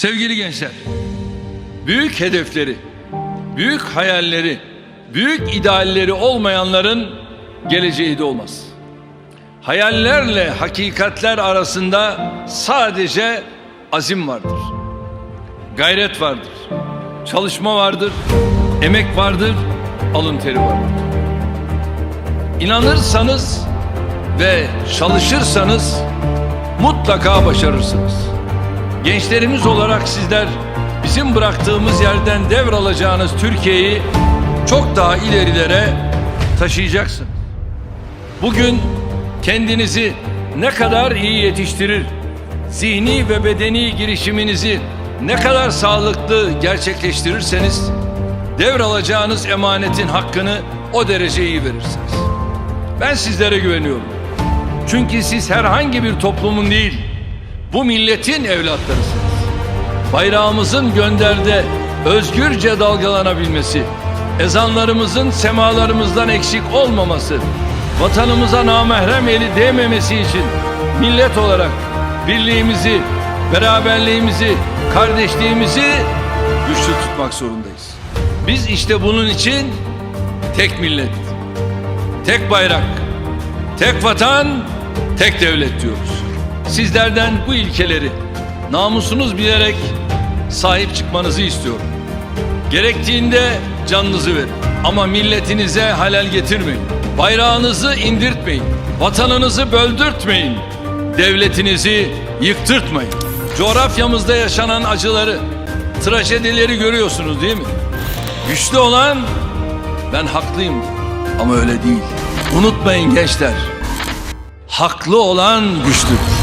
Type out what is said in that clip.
Sevgili gençler, büyük hedefleri, büyük hayalleri, büyük idealleri olmayanların geleceği de olmaz. Hayallerle hakikatler arasında sadece azim vardır. Gayret vardır. Çalışma vardır. Emek vardır. Alın teri vardır. İnanırsanız ve çalışırsanız mutlaka başarırsınız. Gençlerimiz olarak sizler bizim bıraktığımız yerden devralacağınız Türkiye'yi çok daha ilerilere taşıyacaksınız. Bugün kendinizi ne kadar iyi yetiştirir, zihni ve bedeni girişiminizi ne kadar sağlıklı gerçekleştirirseniz devralacağınız emanetin hakkını o derece iyi verirsiniz. Ben sizlere güveniyorum. Çünkü siz herhangi bir toplumun değil, bu milletin evlatlarısınız. Bayrağımızın gönderde özgürce dalgalanabilmesi, ezanlarımızın semalarımızdan eksik olmaması, vatanımıza namahrem eli değmemesi için millet olarak birliğimizi, beraberliğimizi, kardeşliğimizi güçlü tutmak zorundayız. Biz işte bunun için tek millet, tek bayrak, tek vatan, tek devlet diyoruz. Sizlerden bu ilkeleri namusunuz bilerek sahip çıkmanızı istiyorum. Gerektiğinde canınızı verin. Ama milletinize halel getirmeyin. Bayrağınızı indirtmeyin. Vatanınızı böldürtmeyin. Devletinizi yıktırtmayın. Coğrafyamızda yaşanan acıları, trajedileri görüyorsunuz değil mi? Güçlü olan ben haklıyım ama öyle değil. Unutmayın gençler. Haklı olan güçlüdür.